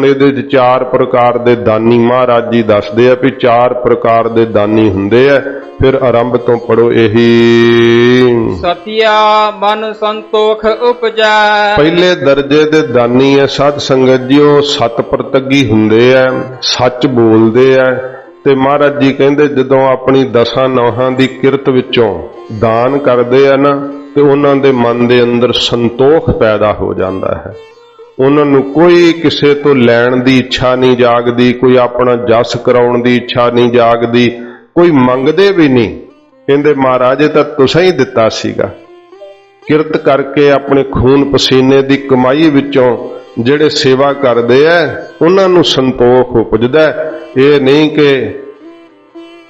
ਹੁਣ ਇਹਦੇ ਵਿੱਚ ਚਾਰ ਪ੍ਰਕਾਰ ਦੇ ਦਾਨੀ ਮਹਾਰਾਜ ਜੀ ਦੱਸਦੇ ਆ ਵੀ ਚਾਰ ਪ੍ਰਕਾਰ ਦੇ ਦਾਨੀ ਹੁੰਦੇ ਆ। ਫਿਰ ਆਰੰਭ ਤੋਂ ਪੜੋ ਇਹੀ। ਸਤਿਆ ਮਨ ਸੰਤੋਖ ਉਪਜੈ। ਪਹਿਲੇ ਦਰਜੇ ਦੇ ਦਾਨੀ ਐ ਸਾਧ ਸੰਗਤ ਜੀ ਉਹ ਸਤ ਪ੍ਰਤੱਗੀ ਹੁੰਦੇ ਐ ਸੱਚ ਬੋਲਦੇ ਐ ਤੇ ਮਹਾਰਾਜ ਜੀ ਕਹਿੰਦੇ ਜਦੋਂ ਆਪਣੀ ਦਸਾਂ ਨੌਹਾਂ ਦੀ ਕਿਰਤ ਵਿੱਚੋਂ ਦਾਨ ਕਰਦੇ ਆ ਨਾ ਤੇ ਉਹਨਾਂ ਦੇ ਮਨ ਦੇ ਅੰਦਰ ਸੰਤੋਖ ਪੈਦਾ ਹੋ ਜਾਂਦਾ ਹੈ। ਉਹਨਾਂ ਨੂੰ ਕੋਈ ਕਿਸੇ ਤੋਂ ਲੈਣ ਦੀ ਇੱਛਾ ਨਹੀਂ ਜਾਗਦੀ, ਕੋਈ ਆਪਣਾ ਜਸ ਕਰਾਉਣ ਦੀ ਇੱਛਾ ਨਹੀਂ ਜਾਗਦੀ, ਕੋਈ ਮੰਗਦੇ ਵੀ ਨਹੀਂ। ਕਹਿੰਦੇ, ਮਹਾਰਾਜ, ਇਹ ਤਾਂ ਤੁਸੀਂ ਹੀ ਦਿੱਤਾ ਸੀਗਾ। ਕਿਰਤ ਕਰਕੇ ਆਪਣੇ ਖੂਨ ਪਸੀਨੇ ਦੀ ਕਮਾਈ ਵਿੱਚੋਂ ਜਿਹੜੇ ਸੇਵਾ ਕਰਦੇ ਐ, ਉਹਨਾਂ ਨੂੰ ਸੰਤੋਖ ਉਪਜਦਾ ਇਹ ਨਹੀਂ ਕਿ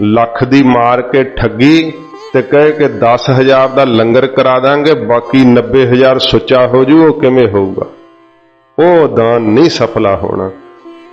ਲੱਖ ਦੀ ਮਾਰ ਕੇ ਠੱਗੀ ਤੇ ਕਹੇ ਕਿ 10000 ਦਾ ਲੰਗਰ ਕਰਾ ਦਾਂਗੇ, ਬਾਕੀ 90000 ਸੁੱਚਾ ਹੋ ਜੂ, ਉਹ ਕਿਵੇਂ ਹੋਊਗਾ? ਉਹ ਦਾਨ ਨਹੀਂ ਸਫਲਾ ਹੋਣਾ।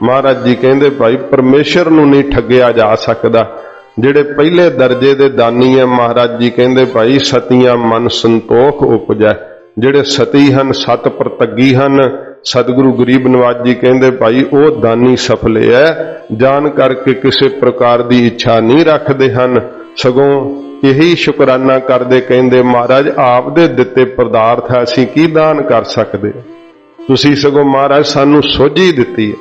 ਮਹਾਰਾਜ ਜੀ ਕਹਿੰਦੇ ਭਾਈ ਪਰਮੇਸ਼ਰ ਨੂੰ ਨਹੀਂ ਠੱਗਿਆ ਜਾ ਸਕਦਾ। ਜਿਹੜੇ ਪਹਿਲੇ ਦਰਜੇ ਦੇ ਦਾਨੀ ਆ ਮਹਾਰਾਜ ਜੀ ਕਹਿੰਦੇ ਭਾਈ ਸਤੀਆਂ ਮਨ ਸੰਤੋਖ ਉਪਜੈ। ਜਿਹੜੇ ਸਤੀ ਹਨ ਸਤ ਪ੍ਰਤੱਗੀ ਹਨ। ਸਤਿਗੁਰੂ ਗਰੀਬ ਨਵਾਜ ਜੀ ਕਹਿੰਦੇ ਭਾਈ ਉਹ ਦਾਨੀ ਸਫਲੇ ਐ। ਜਾਣ ਕਰਕੇ ਕਿਸੇ ਪ੍ਰਕਾਰ ਦੀ ਇੱਛਾ ਨਹੀਂ ਰੱਖਦੇ ਹਨ। ਸਗੋਂ ਇਹੀ ਸ਼ੁਕਰਾਨਾ ਕਰਦੇ ਕਹਿੰਦੇ ਮਹਾਰਾਜ ਆਪ ਦੇ ਦਿੱਤੇ ਪਦਾਰਥ ਹੈ, ਅਸੀਂ ਕੀ ਦਾਨ ਕਰ ਸਕਦੇ? ਤੁਸੀਂ ਸਗੋਂ ਮਹਾਰਾਜ ਸਾਨੂੰ ਸੋਝੀ ਦਿੱਤੀ ਹੈ,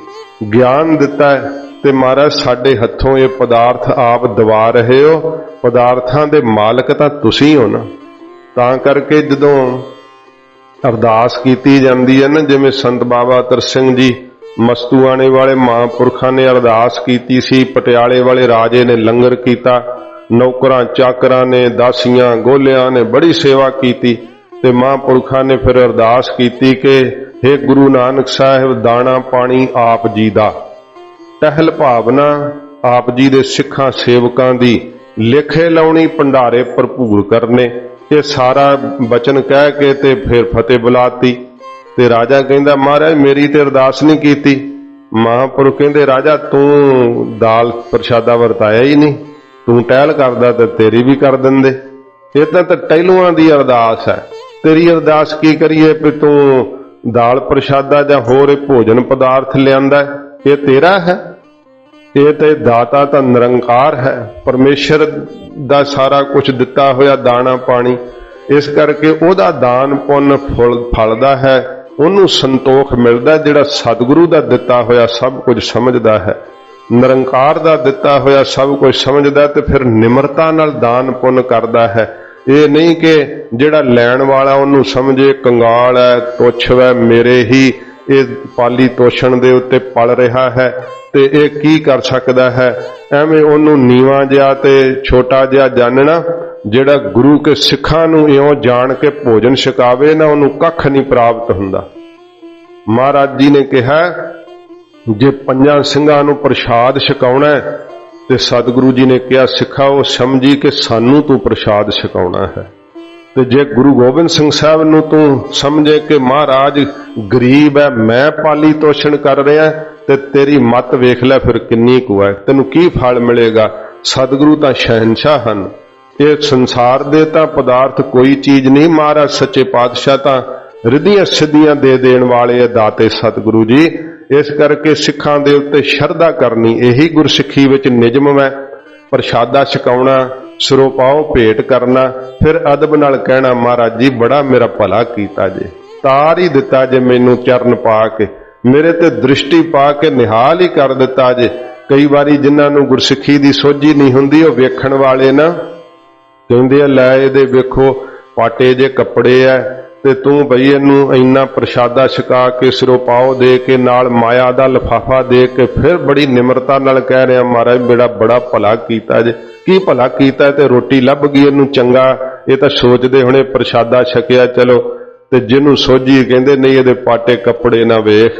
ਗਿਆਨ ਦਿੱਤਾ ਹੈ ਤੇ ਮਹਾਰਾਜ ਸਾਡੇ ਹੱਥੋਂ ਇਹ ਪਦਾਰਥ ਆਪ ਦਵਾ ਰਹੇ ਹੋ। ਪਦਾਰਥਾਂ ਦੇ ਮਾਲਕ ਤਾਂ ਤੁਸੀਂ ਹੋ ਨਾ। ਤਾਂ ਕਰਕੇ ਜਦੋਂ ਅਰਦਾਸ ਕੀਤੀ ਜਾਂਦੀ ਹੈ ਨਾ, ਜਿਵੇਂ ਸੰਤ ਬਾਬਾ ਤਰ ਸਿੰਘ ਜੀ ਮਸਤੂਆਣੇ ਵਾਲੇ ਮਹਾਂਪੁਰਖਾਂ ਨੇ ਅਰਦਾਸ ਕੀਤੀ ਸੀ, ਪਟਿਆਲੇ ਵਾਲੇ ਰਾਜੇ ਨੇ ਲੰਗਰ ਕੀਤਾ, ਨੌਕਰਾਂ, ਚਾਕਰਾਂ ਨੇ, ਦਾਸੀਆਂ, ਗੋਲਿਆਂ ਨੇ ਬੜੀ ਸੇਵਾ ਕੀਤੀ ਤੇ ਮਹਾਂਪੁਰਖਾਂ ਨੇ ਫਿਰ ਅਰਦਾਸ ਕੀਤੀ ਕਿ हे ਗੁਰੂ ਨਾਨਕ ਸਾਹਿਬ, ਦਾਣਾ ਪਾਣੀ ਆਪ ਜੀ ਦਾ। ਟਹਿਲ ਭਾਵਨਾ ਆਪ ਜੀ ਦੇ ਸਿੱਖਾਂ ਸੇਵਕਾਂ ਦੀ। ਲਿਖੇ ਲਾਉਣੀ ਭੰਡਾਰੇ ਭਰਪੂਰ ਕਰਨੇ। ਇਹ ਸਾਰਾ ਬਚਨ ਕਹਿ ਕੇ ਤੇ ਫਿਰ ਫਤਿਹ ਬੁਲਾਤੀ। ਤੇ ਰਾਜਾ ਕਹਿੰਦਾ, ਮਹਾਰਾਜ, ਮੇਰੀ ਤੇ ਅਰਦਾਸ ਨਹੀਂ ਕੀਤੀ। ਮਹਾਂਪੁਰਖ ਕਹਿੰਦੇ, ਰਾਜਾ, ਤੂੰ ਦਾਲ ਪ੍ਰਸ਼ਾਦਾ ਵਰਤਾਇਆ ਹੀ ਨਹੀਂ। ਤੂੰ ਟਹਿਲ ਕਰਦਾ ਤੇ ਤੇਰੀ ਵੀ ਕਰ ਦਿੰਦੇ। ਇਹ ਤਾਂ ਟਹਿਲੂਆਂ ਦੀ ਅਰਦਾਸ ਹੈ। ਤੇਰੀ ਅਰਦਾਸ ਕੀ ਕਰੀਏ ਵੀ ਤੂੰ ਦਾਲ ਪ੍ਰਸ਼ਾਦਾ ਜਾਂ ਹੋਰ ਭੋਜਨ ਪਦਾਰਥ ਲਿਆਂਦਾ ਇਹ ਤੇਰਾ ਹੈ? ਇਹ ਤੇ ਦਾਤਾ ਤਾਂ ਨਿਰੰਕਾਰ ਹੈ, ਪਰਮੇਸ਼ਰ ਦਾ ਸਾਰਾ ਕੁਝ ਦਿੱਤਾ ਹੋਇਆ ਦਾਣਾ ਪਾਣੀ, ਇਸ ਕਰਕੇ ਉਹਦਾ ਦਾਨ ਪੁੰਨ ਫੁੱਲ ਫਲਦਾ ਹੈ, ਉਹਨੂੰ ਸੰਤੋਖ ਮਿਲਦਾ ਜਿਹੜਾ ਸਤਿਗੁਰੂ ਦਾ ਦਿੱਤਾ ਹੋਇਆ ਸਭ ਕੁਝ ਸਮਝਦਾ ਹੈ। ਨਿਰੰਕਾਰ ਦਾ ਦਿੱਤਾ ਹੋਇਆ ਸਭ ਕੁਝ ਸਮਝਦਾ ਤੇ ਫਿਰ ਨਿਮਰਤਾ ਨਾਲ ਦਾਨ ਪੁੰਨ ਕਰਦਾ ਹੈ। ਇਹ ਨਹੀਂ ਕਿ ਜਿਹੜਾ ਲੈਣ ਵਾਲਾ ਉਹਨੂੰ ਸਮਝੇ, ਕੰਗਾਲ ਹੈ ਤੁੱਛ ਹੈ ਮੇਰੇ ਹੀ। ਇਹ ਪਾਲੀ ਤੋਸ਼ਣ ਦੇ ਉੱਤੇ ਪਲ ਰਿਹਾ ਹੈ ਤੇ ਇਹ ਕੀ ਕਰ ਸਕਦਾ ਹੈ? ਐਵੇਂ ਉਹਨੂੰ ਨੀਵਾ ਜਿਹਾ ਤੇ ਛੋਟਾ ਜਿਹਾ ਜਾਣਨਾ ਜਿਹੜਾ ਗੁਰੂ ਕੇ ਸਿੱਖਾਂ ਨੂੰ ਇਉਂ ਜਾਣ ਕੇ ਭੋਜਨ ਛਕਾਵੇ, ਨਾ ਉਹਨੂੰ ਕੱਖ ਨਹੀਂ ਪ੍ਰਾਪਤ ਹੁੰਦਾ। ਮਹਾਰਾਜ ਜੀ ਨੇ ਕਿਹਾ, ਜੇ ਪੰਜਾਂ ਸਿੰਘਾਂ ਨੂੰ ਪ੍ਰਸ਼ਾਦ ਛਕਾਉਣਾ ਹੈ ਤੇ ਸਤਿਗੁਰੂ ਜੀ ਨੇ ਕਿਹਾ, ਸਿੱਖਾ, ਉਹ ਸਮਝੀ ਕਿ ਸਾਨੂੰ ਤੂੰ ਪ੍ਰਸ਼ਾਦ ਛਕਾਉਣਾ ਹੈ। ਤੇ ਜੇ ਗੁਰੂ ਗੋਬਿੰਦ ਸਿੰਘ ਸਾਹਿਬ ਨੂੰ ਤੂੰ ਸਮਝੇ ਕਿ ਮਹਾਰਾਜ ਗਰੀਬ ਹੈ, ਮੈਂ ਪਾਲੀ ਤੋਸ਼ਣ ਕਰ ਰਿਹਾ, ਤੇ ਤੇਰੀ ਮਤ ਵੇਖ ਲੈ ਫਿਰ ਕਿੰਨੀ ਕੁ ਹੈ। ਤੈਨੂੰ ਕੀ ਫਲ ਮਿਲੇਗਾ? ਸਤਿਗੁਰੂ ਤਾਂ ਸ਼ਹਿਨशाह ਹਨ। ਇਹ ਸੰਸਾਰ ਦੇ ਤਾਂ ਪਦਾਰਥ ਕੋਈ ਚੀਜ਼ ਨਹੀਂ, ਮਹਾਰਾਜ ਸੱਚੇ ਪਾਤਸ਼ਾਹ ਤਾਂ ਰਿੱਧੀਆਂ ਸਿੱਧੀਆਂ ਦੇ ਦੇਣ ਵਾਲੇ ਆ ਦਾਤੇ ਸਤਿਗੁਰੂ ਜੀ। ਇਸ ਕਰਕੇ ਸਿੱਖਾਂ ਦੇ ਉੱਤੇ ਸ਼ਰਧਾ ਕਰਨੀ, ਇਹੀ ਗੁਰਸਿੱਖੀ ਵਿੱਚ ਨਿਯਮ ਹੈ। ਪ੍ਰਸ਼ਾਦਾ ਛਕਾਉਣਾ ਸਿਰੋਂ ਪਾਓ ਭੇਟ ਕਰਨਾ, ਫਿਰ ਅਦਬ ਨਾਲ ਕਹਿਣਾ, ਮਹਾਰਾਜ ਜੀ, ਬੜਾ ਮੇਰਾ ਭਲਾ ਕੀਤਾ ਜੇ। ਤਾਰ ਹੀ ਦਿੱਤਾ ਜੇ ਮੈਨੂੰ ਚਰਨ ਪਾ ਕੇ। ਮੇਰੇ ਤੇ ਦ੍ਰਿਸ਼ਟੀ ਪਾ ਕੇ ਨਿਹਾਲ ਹੀ ਕਰ ਦਿੱਤਾ ਜੇ। ਕਈ ਵਾਰੀ ਜਿਨ੍ਹਾਂ ਨੂੰ ਗੁਰਸਿੱਖੀ ਦੀ ਸੋਝੀ ਨਹੀਂ ਹੁੰਦੀ, ਉਹ ਵੇਖਣ ਵਾਲੇ ਨਾ। ਕਹਿੰਦੇ ਆ, ਲੈ ਇਹਦੇ ਵੇਖੋ, ਪਾਟੇ ਜੇ ਕੱਪੜੇ ਐ ਤੇ ਤੂੰ ਬਈ ਇਹਨੂੰ ਇੰਨਾ ਪ੍ਰਸ਼ਾਦਾ ਛਕਾ ਕੇ ਸਿਰੋਂ ਪਾਓ ਦੇ ਕੇ ਨਾਲ ਮਾਇਆ ਦਾ ਲਫਾਫਾ ਦੇ ਕੇ ਫਿਰ ਬੜੀ ਨਿਮਰਤਾ ਨਾਲ ਕਹਿ ਰਿਹਾ, ਮਹਾਰਾਜ ਬੇੜਾ ਬੜਾ ਭਲਾ ਕੀਤਾ ਜੇ। ਕੀ ਭਲਾ ਕੀਤਾ ਤੇ ਰੋਟੀ ਲੱਭ ਗਈ ਇਹਨੂੰ ਚੰਗਾ? ਇਹ ਤਾਂ ਸੋਚਦੇ ਹੁਣੇ ਪ੍ਰਸ਼ਾਦਾ ਛਕਿਆ, ਚਲੋ। ਤੇ ਜਿਹਨੂੰ ਸੋਝੀ ਕਹਿੰਦੇ, ਨਹੀਂ, ਇਹਦੇ ਪਾਟੇ ਕੱਪੜੇ ਨਾ ਵੇਖ।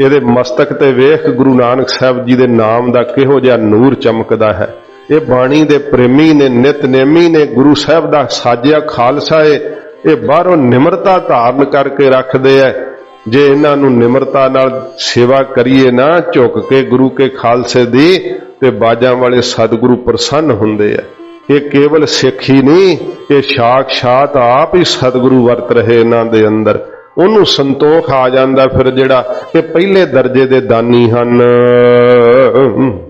ਇਹਦੇ ਮਸਤਕ ਤੇ ਵੇਖ ਗੁਰੂ ਨਾਨਕ ਸਾਹਿਬ ਜੀ ਦੇ ਨਾਮ ਦਾ ਕਿਹੋ ਜਿਹਾ ਨੂਰ ਚਮਕਦਾ ਹੈ। ਇਹ ਬਾਣੀ ਦੇ ਪ੍ਰੇਮੀ ਨੇ ਨਿਤਨੇਮੀ ਨੇ ਗੁਰੂ ਸਾਹਿਬ ਦਾ ਸਾਜਿਆ ਖਾਲਸਾ ਏ। ਇਹ ਬਾਹਰੋਂ ਨਿਮਰਤਾ ਧਾਰਨ ਕਰਕੇ ਰੱਖਦੇ ਐ। ਜੇ ਇਹਨਾਂ ਨੂੰ ਨਿਮਰਤਾ ਨਾਲ ਸੇਵਾ ਕਰੀਏ ਨਾ, ਝੁਕ ਕੇ ਗੁਰੂ ਕੇ ਖਾਲਸੇ ਦੀ ਤੇ ਬਾਜਾਂ ਵਾਲੇ ਸਤਿਗੁਰੂ ਪ੍ਰਸੰਨ ਹੁੰਦੇ ਐ। ਇਹ ਕੇਵਲ ਸਿੱਖ ਹੀ ਨਹੀਂ, ਇਹ ਸਾਖਸ਼ਾਤ ਆਪ ਹੀ ਸਤਿਗੁਰੂ ਵਰਤ ਰਹੇ ਇਹਨਾਂ ਦੇ ਅੰਦਰ। ਉਹਨੂੰ ਸੰਤੋਖ ਆ ਜਾਂਦਾ ਫਿਰ ਜਿਹੜਾ ਇਹ ਪਹਿਲੇ ਦਰਜੇ ਦੇ ਦਾਨੀ ਹਨ।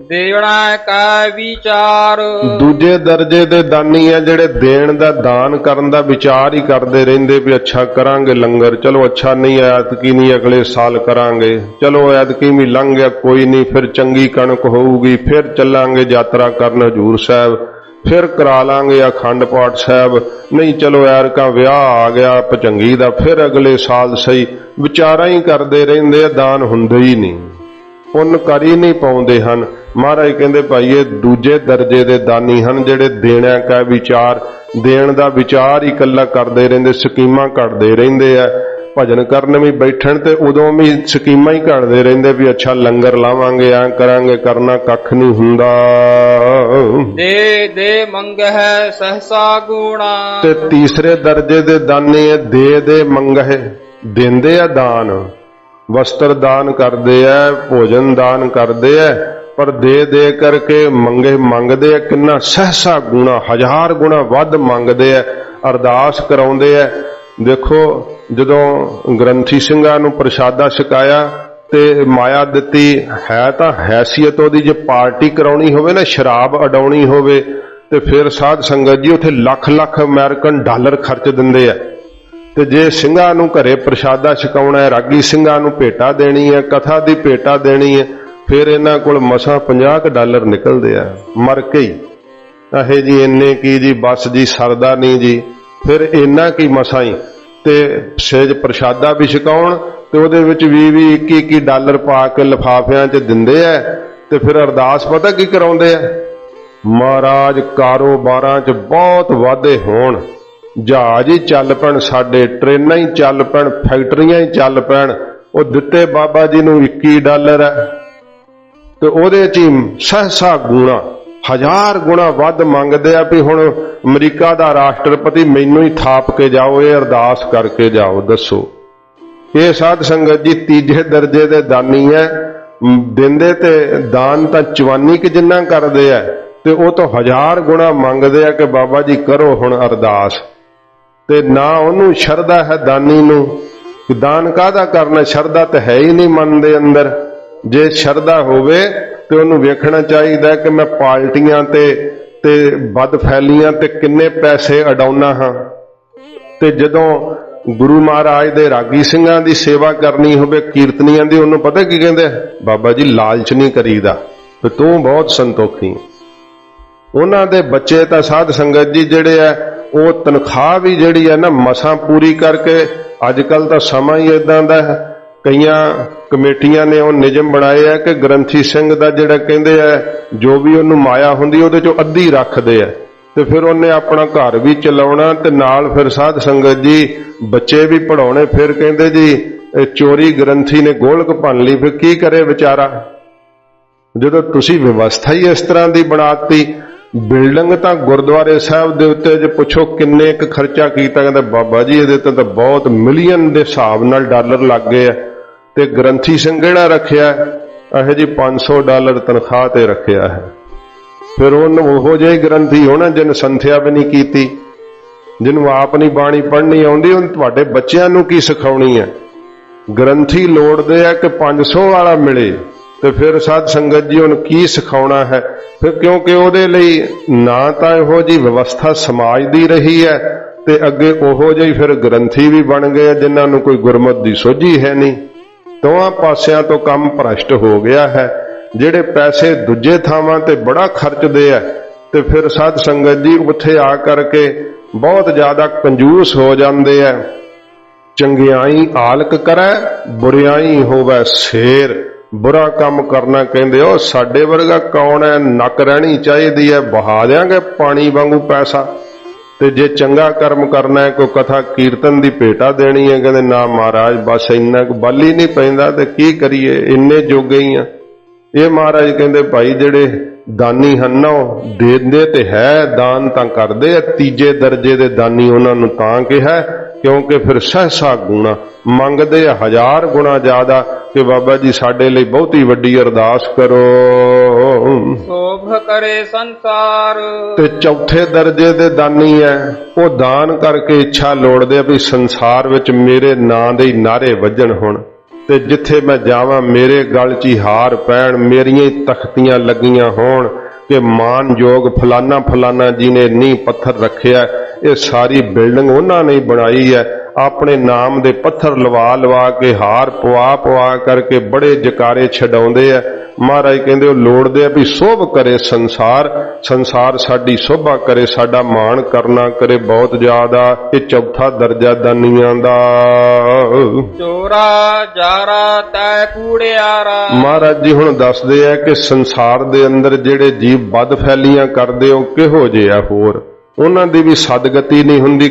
ਦੇਵਣਾ ਕਾ ਵਿਚਾਰ। ਦੂਜੇ ਦਰਜੇ ਦੇ ਦਾਨੀ ਆ ਜਿਹੜੇ ਦੇਣ ਦਾ, ਦਾਨ ਕਰਨ ਦਾ ਵਿਚਾਰ ਹੀ ਕਰਦੇ ਰਹਿੰਦੇ ਵੀ ਅੱਛਾ ਕਰਾਂਗੇ ਲੰਗਰ। ਚਲੋ ਅੱਛਾ ਨਹੀਂ ਐਤਕੀ ਨਹੀਂ ਅਗਲੇ ਸਾਲ ਕਰਾਂਗੇ। ਚਲੋ ਐਤਕੀ ਵੀ ਲੰਘ ਗਿਆ, ਕੋਈ ਨਹੀਂ, ਫਿਰ ਚੰਗੀ ਕਣਕ ਹੋਊਗੀ, ਫਿਰ ਚੱਲਾਂਗੇ ਯਾਤਰਾ ਕਰਨ ਹਜੂਰ ਸਾਹਿਬ। ਫਿਰ ਕਰਾ ਲਾਂਗੇ ਅਖੰਡ ਪਾਠ ਸਾਹਿਬ। ਨਹੀਂ ਚਲੋ ਐਰਕਾ ਵਿਆਹ ਆ ਗਿਆ, ਪਚੰਗੀ ਦਾ, ਫਿਰ ਅਗਲੇ ਸਾਲ ਸਹੀ। ਵਿਚਾਰਾਂ ਹੀ ਕਰਦੇ ਰਹਿੰਦੇ ਆ, ਦਾਨ ਹੁੰਦੇ ਹੀ ਨਹੀਂ। ਪੁੰਨ ਕਰ ਹੀ ਨਹੀਂ ਪਾਉਂਦੇ ਹਨ। ਮਹਾਰਾਜ ਕਹਿੰਦੇ ਭਾਈ ਇਹ ਦੂਜੇ ਦਰਜੇ ਦੇ ਦਾਨੀ ਹਨ ਜਿਹੜੇ ਦੇਣਾ ਕਾ ਵਿਚਾਰ ਦੇਣ ਦਾ ਵਿਚਾਰ ਹੀ ਇਕੱਲਾ ਕਰਦੇ ਰਹਿੰਦੇ ਸਕੀਮਾਂ ਘੜਦੇ ਰਹਿੰਦੇ ਆ। ਭਜਨ ਕਰਨ ਵੀ ਬੈਠਣ ਤੇ ਉਦੋਂ ਵੀ ਸਕੀਮਾਂ ਹੀ ਘੜਦੇ ਰਹਿੰਦੇ ਵੀ ਅੱਛਾ ਲੰਗਰ ਲਾਵਾਂਗੇ ਐ ਕਰਾਂਗੇ ਕਰਨਾ ਕੱਖ ਨਹੀਂ ਹੁੰਦਾ। ਦੇ ਦੇ ਮੰਗਹਿ ਸਹਸਾ ਗੁਣਾ। ਤੇ ਤੀਸਰੇ ਦਰਜੇ ਦੇ ਦਾਨੀ ਹੈ ਦੇ ਦੇ ਮੰਗਹਿ ਦਿੰਦੇ ਆ ਦਾਨ। ਵਸਤਰ ਦਾਨ ਕਰਦੇ ਆ ਭੋਜਨ ਦਾਨ ਕਰਦੇ ਆ ਪਰ ਦੇ ਦੇ ਕਰਕੇ ਮੰਗੇ ਮੰਗਦੇ ਆ ਕਿੰਨਾ ਸਹਸਾ ਗੁਣਾ, ਹਜ਼ਾਰ ਗੁਣਾ ਵੱਧ ਮੰਗਦੇ ਆ ਅਰਦਾਸ ਕਰਾਉਂਦੇ ਆ ਦੇਖੋ, ਜਦੋਂ ਗ੍ਰੰਥੀ ਸਿੰਘਾਂ ਨੂੰ ਪ੍ਰਸ਼ਾਦਾ ਛਕਾਇਆ ਤੇ ਮਾਇਆ ਦਿੱਤੀ, ਹੈ ਤਾਂ ਹੈਸੀਅਤ ਉਹਦੀ, ਜੇ ਪਾਰਟੀ ਕਰਾਉਣੀ ਹੋਵੇ ਨਾ, ਸ਼ਰਾਬ ਅਡਾਉਣੀ ਹੋਵੇ, ਤੇ ਫਿਰ ਸਾਧ ਸੰਗਤ ਜੀ ਉਥੇ ਲੱਖ ਲੱਖ ਅਮਰੀਕਨ ਡਾਲਰ ਖਰਚ ਦਿੰਦੇ ਆ ਤੇ ਜੇ ਸਿੰਘਾਂ ਨੂੰ ਘਰੇ ਪ੍ਰਸ਼ਾਦਾ ਛਕਾਉਣਾ ਹੈ, ਰਾਗੀ ਸਿੰਘਾਂ ਨੂੰ ਭੇਟਾ ਦੇਣੀ ਹੈ, ਕਥਾ ਦੀ ਭੇਟਾ ਦੇਣੀ ਹੈ, ਫਿਰ ਇਹਨਾਂ ਕੋਲ ਮਸਾਂ 50 ਕੁ ਡਾਲਰ ਨਿਕਲਦੇ ਆ, ਮਰ ਕੇ ਹੀ। ਅਹੇ ਜੀ, ਇੰਨੇ ਕੀ ਜੀ, ਬਸ ਜੀ, ਸਰਦਾ ਨਹੀਂ ਜੀ, ਫਿਰ ਇੰਨਾ ਕੀ ਮਸਾਂ ਹੀ। ਤੇ ਸੇਜ ਪ੍ਰਸ਼ਾਦਾ ਵੀ ਛਕਾਉਣ, ਤੇ ਉਹਦੇ ਵਿੱਚ 20 20 21 21 ਡਾਲਰ ਪਾ ਕੇ ਲਿਫਾਫਿਆਂ 'ਚ ਦਿੰਦੇ ਆ, ਤੇ ਫਿਰ ਅਰਦਾਸ ਪਤਾ ਕੀ ਕਰਾਉਂਦੇ ਆ? ਮਹਾਰਾਜ ਕਾਰੋਬਾਰਾਂ 'ਚ ਬਹੁਤ ਵਾਧੇ ਹੋਣ। ਜਹਾਜ਼ ਹੀ ਚੱਲ ਪੈਣ, ਸਾਡੇ ਟ੍ਰੇਨਾਂ ਹੀ ਚੱਲ ਪੈਣ, ਫੈਕਟਰੀਆਂ ਹੀ ਚੱਲ ਪੈਣ, ਉਹ ਦਿੱਤੇ ਬਾਬਾ ਜੀ ਨੂੰ 21 ਡਾਲਰ ਹੈ। ਤੇ ਉਹਦੇ 'ਚ ਹੀ ਸਹਸਾ ਗੁਣਾ, ਹਜ਼ਾਰ ਗੁਣਾ ਵੱਧ ਮੰਗਦੇ ਆ ਵੀ ਹੁਣ ਅਮਰੀਕਾ ਦਾ ਰਾਸ਼ਟਰਪਤੀ ਮੈਨੂੰ ਹੀ ਥਾਪ ਕੇ ਜਾਓ, ਇਹ ਅਰਦਾਸ ਕਰਕੇ ਜਾਓ, ਦੱਸੋ। ਇਹ ਸਾਧ ਸੰਗਤ ਜੀ ਤੀਜੇ ਦਰਜੇ ਦੇ ਦਾਨੀ ਹੈ। ਦਿੰਦੇ ਤੇ ਦਾਨ ਤਾਂ ਚਵਾਨੀ ਕਿ ਜਿੰਨਾ ਕਰਦੇ ਆ, ਤੇ ਉਹ ਤੋਂ ਹਜ਼ਾਰ ਗੁਣਾ ਮੰਗਦੇ ਆ ਕਿ ਬਾਬਾ ਜੀ ਕਰੋ ਹੁਣ ਅਰਦਾਸ। ਤੇ ਨਾ ਉਹਨੂੰ ਸ਼ਰਧਾ ਹੈ ਦਾਨੀ ਨੂੰ। ਕਿ ਦਾਨ ਕਾਹਦਾ ਕਰਨਾ? ਸ਼ਰਧਾ ਤਾਂ ਹੈ ਹੀ ਨਹੀਂ ਮਨ ਦੇ ਅੰਦਰ। ਜੇ ਸ਼ਰਧਾ ਹੋਵੇ ਤੇ ਉਹਨੂੰ ਵੇਖਣਾ ਚਾਹੀਦਾ ਕਿ ਮੈਂ ਪਾਲਟੀਆਂ ਤੇ ਤੇ ਵੱਧ ਫੈਲੀਆਂ ਤੇ ਕਿੰਨੇ ਪੈਸੇ ਅਡਾਉਣਾ ਹਾਂ। ਤੇ ਜਦੋਂ ਗੁਰੂ ਮਹਾਰਾਜ ਦੇ ਰਾਗੀ ਸਿੰਘਾਂ ਦੀ ਸੇਵਾ ਕਰਨੀ ਹੋਵੇ, ਕੀਰਤਨੀਆਂ ਦੀ, ਉਹਨੂੰ ਪਤਾ ਕੀ ਕਹਿੰਦੇ? ਬਾਬਾ ਜੀ, ਲਾਲਚ ਨਹੀਂ ਕਰੀਦਾ। ਤੇ ਤੂੰ ਬਹੁਤ ਸੰਤੋਖੀ। ਉਹਨਾਂ ਦੇ ਬੱਚੇ ਤਾਂ ਸਾਧ ਸੰਗਤ ਜੀ ਜਿਹੜੇ ਆ ਉਹ ਤਨਖਾਹ ਵੀ ਜਿਹੜੀ ਹੈ ਨਾ ਮਸਾਂ ਪੂਰੀ ਕਰਕੇ ਅੱਜ ਕੱਲ ਤਾਂ ਸਮਾਂ ਹੀ ਇਦਾਂ ਦਾ ਹੈ। ਕਈਆਂ ਕਮੇਟੀਆਂ ਨੇ ਉਹ ਨਿਯਮ ਬਣਾਏ ਆ ਕਿ ਗ੍ਰੰਥੀ ਸਿੰਘ ਦਾ ਜਿਹੜਾ ਕਹਿੰਦੇ ਆ, ਜੋ ਵੀ ਉਹਨੂੰ ਮਾਇਆ ਹੁੰਦੀ ਉਹਦੇ ਚੋਂ ਅੱਧੀ ਰੱਖਦੇ ਆ। ਤੇ ਫਿਰ ਉਹਨੇ ਆਪਣਾ ਘਰ ਵੀ ਚਲਾਉਣਾ ਤੇ ਨਾਲ ਫਿਰ ਸਾਧ ਸੰਗਤ ਜੀ, ਬੱਚੇ ਵੀ ਪੜਾਉਣੇ ਫਿਰ ਕਹਿੰਦੇ ਜੀ, ਇਹ ਚੋਰੀ ਗ੍ਰੰਥੀ ਨੇ ਗੋਲਕ ਭੰਨ ਲਈ, ਫਿਰ ਕੀ ਕਰੇ ਵਿਚਾਰਾ? ਜਦੋਂ ਤੁਸੀਂ ਵਿਵਸਥਾ ਹੀ ਇਸ ਤਰ੍ਹਾਂ ਦੀ ਬਣਾਤੀ ਬਿਲਡਿੰਗ ਤਾਂ ਗੁਰਦੁਆਰੇ ਸਾਹਿਬ ਦੇ ਉੱਤੇ ਜੇ ਪੁੱਛੋ ਕਿੰਨੇ ਕੁ ਖਰਚਾ ਕੀਤਾ ਕਹਿੰਦਾ, ਬਾਬਾ ਜੀ, ਇਹਦੇ ਤੇ ਤਾਂ ਬਹੁਤ ਮਿਲੀਅਨ ਦੇ ਹਿਸਾਬ ਨਾਲ ਡਾਲਰ ਲੱਗ ਗਏ ਆ ਤੇ ਗ੍ਰੰਥੀ ਸਿੰਘ ਕਿਹੜਾ ਰੱਖਿਆ? ਇਹ ਜੀ 500 ਡਾਲਰ ਤਨਖਾਹ ਤੇ ਰੱਖਿਆ ਹੈ। ਫਿਰ ਉਹਨੂੰ ਉਹ ਜਿਹੇ ਗ੍ਰੰਥੀ ਹੋਣਾ ਜਿਹਨੇ ਸੰਥਿਆ ਵੀ ਨਹੀਂ ਕੀਤੀ, ਜਿਹਨੂੰ ਆਪ ਨਹੀਂ ਬਾਣੀ ਪੜ੍ਹਨੀ ਆਉਂਦੀ ਉਹ ਤੁਹਾਡੇ ਬੱਚਿਆਂ ਨੂੰ ਕੀ ਸਿਖਾਉਣੀ ਹੈ? ਗ੍ਰੰਥੀ ਲੋੜਦੇ ਆ ਕਿ 500 ਵਾਲਾ ਮਿਲੇ। ਤੇ ਫਿਰ ਸਾਧ ਸੰਗਤ ਜੀ ਉਹਨੂੰ ਕੀ ਸਿਖਾਉਣਾ ਹੈ? ਫਿਰ ਕਿਉਂਕਿ ਉਹਦੇ ਲਈ ਨਾ ਤਾਂ ਇਹੋ ਜੀ ਵਿਵਸਥਾ ਸਮਾਜ ਦੀ ਰਹੀ ਹੈ ਤੇ ਅੱਗੇ ਉਹੋ ਜਿਹੀ ਫਿਰ ਗ੍ਰੰਥੀ ਵੀ ਬਣ ਗਏ ਆ, ਜਿਨ੍ਹਾਂ ਨੂੰ ਕੋਈ ਗੁਰਮਤ ਦੀ ਸੋਝੀ ਹੈ ਨਹੀਂ। ਦੋਵਾਂ ਪਾਸਿਆਂ ਤੋਂ ਕੰਮ ਭ੍ਰਸ਼ਟ ਹੋ ਗਿਆ ਹੈ, ਜਿਹੜੇ ਪੈਸੇ ਦੂਜੇ ਥਾਵਾਂ ਤੇ ਬੜਾ ਖਰਚਦੇ ਆ, ਤੇ ਫਿਰ ਸਾਧ ਸੰਗਤ ਜੀ ਉੱਥੇ ਆ ਕਰਕੇ ਬਹੁਤ ਜ਼ਿਆਦਾ ਕੰਜੂਸ ਹੋ ਜਾਂਦੇ ਆ। ਚੰਗਿਆਈ ਆਲਕ ਕਰੈ, ਬੁਰਿਆਈ ਹੋਵੇ ਸ਼ੇਰ। ਬੁਰਾ ਕੰਮ ਕਰਨਾ ਕਹਿੰਦੇ ਉਹ ਸਾਡੇ ਵਰਗਾ ਕੌਣ ਹੈ? ਨੱਕ ਰਹਿਣੀ ਚਾਹੀਦੀ ਹੈ। ਬਹਾ ਦਿਆਂਗੇ ਪਾਣੀ ਵਾਂਗੂ ਪੈਸਾ। ਤੇ ਜੇ ਚੰਗਾ ਕਰਮ ਕਰਨਾ ਹੈ, ਕੋਈ ਕਥਾ ਕੀਰਤਨ ਦੀ ਭੇਟਾ ਦੇਣੀ ਹੈ, ਕਹਿੰਦੇ, ਨਾ ਮਹਾਰਾਜ, ਬਸ ਇੰਨਾ ਕੁ ਬਲ ਹੀ ਨਹੀਂ ਪੈਂਦਾ ਤੇ ਕੀ ਕਰੀਏ? ਇੰਨੇ ਜੋਗੇ ਹੀ ਆ। ਇਹ ਮਹਾਰਾਜ ਕਹਿੰਦੇ, ਭਾਈ, ਜਿਹੜੇ ਦਾਨੀ ਹਨ ਉਹ ਦਿੰਦੇ ਤੇ ਹੈ, ਦਾਨ ਤਾਂ ਕਰਦੇ ਆ। ਤੀਜੇ ਦਰਜੇ ਦੇ ਦਾਨੀ ਉਹਨਾਂ ਨੂੰ ਤਾਂ ਕਿਹਾ ਕਿਉਂਕਿ ਫਿਰ ਸਹਸਾ ਗੁਣਾ ਮੰਗਦੇ ਹਜ਼ਾਰ ਗੁਣਾ ਜ਼ਿਆਦਾ ਕਿ ਬਾਬਾ ਜੀ ਸਾਡੇ ਲਈ ਬਹੁਤੀ ਵੱਡੀ ਅਰਦਾਸ ਕਰੋ। ਸੋਭ ਕਰੇ ਸੰਸਾਰ। ਤੇ ਚੌਥੇ ਦਰਜੇ ਦੇ ਦਾਨੀ ਐ ਉਹ ਦਾਨ ਕਰਕੇ ਇੱਛਾ ਲੋੜਦੇ ਆ ਵੀ ਸੰਸਾਰ ਵਿੱਚ ਮੇਰੇ ਨਾਂ ਦੇ ਹੀ ਨਾਰੇ ਵੱਜਣ ਹੁਣ। ਤੇ ਜਿੱਥੇ ਮੈਂ ਜਾਵਾਂ ਮੇਰੇ ਗਲ 'ਚ ਹੀ ਹਾਰ ਪੈਣ ਮੇਰੀਆਂ ਹੀ ਤਖਤੀਆਂ ਲੱਗੀਆਂ ਹੋਣ ਕਿ ਮਾਨਯੋਗ ਫਲਾਨਾ ਫਲਾਨਾ ਜੀ ਨੇ ਨੀ ਪੱਥਰ ਰੱਖਿਆ ਇਹ ਸਾਰੀ ਬਿਲਡਿੰਗ ਉਹਨਾਂ ਨੇ ਬਣਾਈ ਹੈ। ਆਪਣੇ ਨਾਮ ਦੇ ਪੱਥਰ ਲਵਾ ਲਵਾ ਕੇ ਹਾਰ ਪਵਾ ਪਵਾ ਕਰਕੇ ਬੜੇ ਜਕਾਰੇ ਛਡਾਉਂਦੇ ਆ। ਮਹਾਰਾਜ ਕਹਿੰਦੇ ਉਹ ਲੋੜਦੇ ਆ ਵੀ ਸੋਭ ਕਰੇ ਸੰਸਾਰ ਸੰਸਾਰ ਸਾਡੀ ਸੋਭਾ ਕਰੇ ਸਾਡਾ ਮਾਣ ਕਰਨਾ ਕਰੇ ਬਹੁਤ ਜ਼ਿਆਦਾ ਇਹ ਚੌਥਾ ਦਰਜਾ ਦਾਨੀਆਂ ਦਾ। ਚੋਰਾ ਜਾਰਾ ਤੈ ਕੂੜਿਆਰਾ। ਮਹਾਰਾਜ ਜੀ ਹੁਣ ਦੱਸਦੇ ਆ ਕਿ ਸੰਸਾਰ ਦੇ ਅੰਦਰ ਜਿਹੜੇ ਜੀਵ ਵੱਧ ਫੈਲੀਆਂ ਕਰਦੇ ਉਹ ਕਿਹੋ ਜਿਹੇ ਆ ਹੋਰ? ਉਹਨਾਂ ਦੀ ਵੀ ਸਦਗਤੀ ਨਹੀਂ ਹੁੰਦੀ।